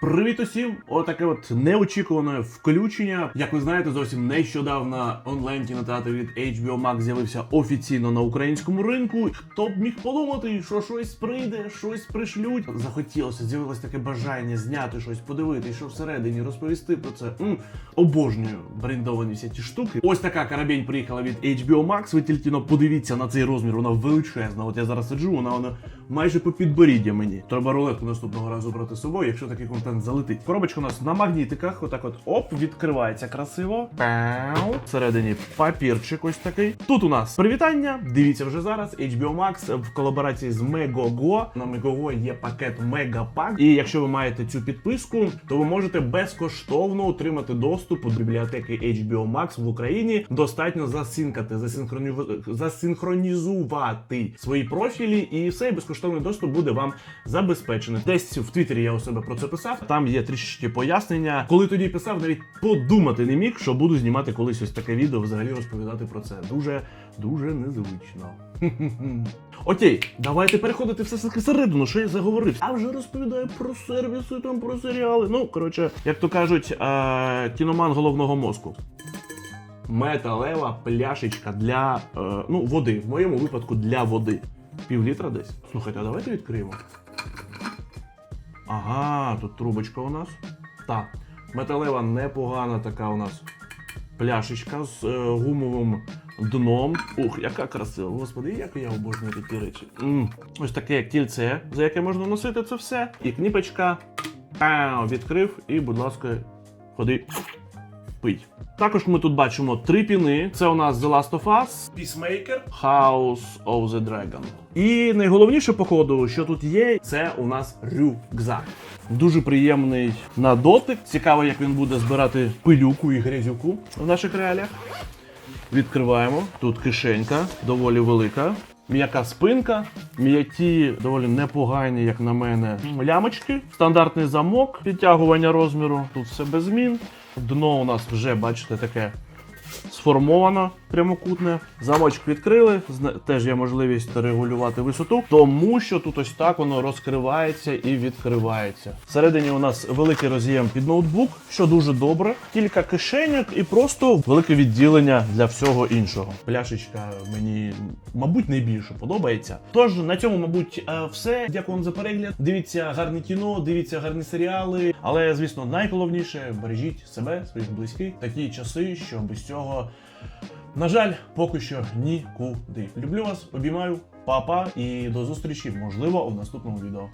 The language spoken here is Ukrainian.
Привіт усім! Отаке от неочікуване включення. Як ви знаєте, зовсім нещодавно онлайн-кінотеатр від HBO Max з'явився офіційно на українському ринку. Хто б міг подумати, що щось прийде, щось пришлють. Захотілося, з'явилось таке бажання зняти щось, подивитися, що всередині, розповісти про це. м обожнюю брендовані всі ті штуки. Ось така карабінь приїхала від HBO Max. Ви тільки подивіться на цей розмір, вона величезна. От я зараз сиджу, вона вона майже по підборіддя мені. Треба рулетку наступного разу брати з собою, якщо такий контент залетить. Коробочка у нас на магнітиках, отак от оп, відкривається красиво. Пау. Всередині папірчик ось такий. Тут у нас привітання. Дивіться вже зараз. HBO Max в колаборації з Megogo. На Megogo є пакет Megapack. І якщо ви маєте цю підписку, то ви можете безкоштовно отримати доступ до бібліотеки HBO Max в Україні. Достатньо засинхроню- засинхронізувати свої профілі, і все, і безкоштовний доступ буде вам забезпечений. Десь в Твіттері я у себе про це писав. Там є трішечки пояснення. Коли тоді писав, навіть подумати не міг, що буду знімати колись ось таке відео, взагалі розповідати про це. Дуже дуже незвично. Окей, давайте переходити все таки всередину, що я заговорив. А вже розповідаю про сервіси, там про серіали. Ну, коротше, як то кажуть, е- кіноман головного мозку. Металева пляшечка для е, ну, води. В моєму випадку для води. Пів літра десь. Слухайте, а давайте відкриємо. Ага, тут трубочка у нас. Так. Металева непогана така у нас пляшечка з е, гумовим дном. Ух, яка красива. Господи, як я обожнюю такі речі. м Ось таке кільце, за яке можна носити це все. І кніпочка. Відкрив і, будь ласка, ходи. Пить. Також ми тут бачимо три піни. Це у нас The Last of Us, Peacemaker, House of the Dragon. І найголовніше, походу, що тут є, це у нас рюкзак. Дуже приємний на дотик. Цікаво, як він буде збирати пилюку і грязюку в наших реаліях. Відкриваємо. Тут кишенька доволі велика. М'яка спинка, м'які, доволі непогані, як на мене, лямочки, стандартний замок, підтягування розміру. Тут все без змін. Дно у нас вже, бачите, таке сформовано прямокутне. Замочок відкрили, теж є можливість регулювати висоту, тому що тут ось так воно розкривається і відкривається. Всередині у нас великий роз'єм під ноутбук, що дуже добре. Кілька кишеньок і просто велике відділення для всього іншого. Пляшечка мені, мабуть, найбільше подобається. Тож на цьому, мабуть, е, все. Дякую вам за перегляд. Дивіться гарне кіно, дивіться гарні серіали. Але, звісно, найголовніше бережіть себе, своїх близьких. Такі часи, що без цього. На жаль, поки що нікуди. Люблю вас, обіймаю, па-па і до зустрічі, можливо, у наступному відео.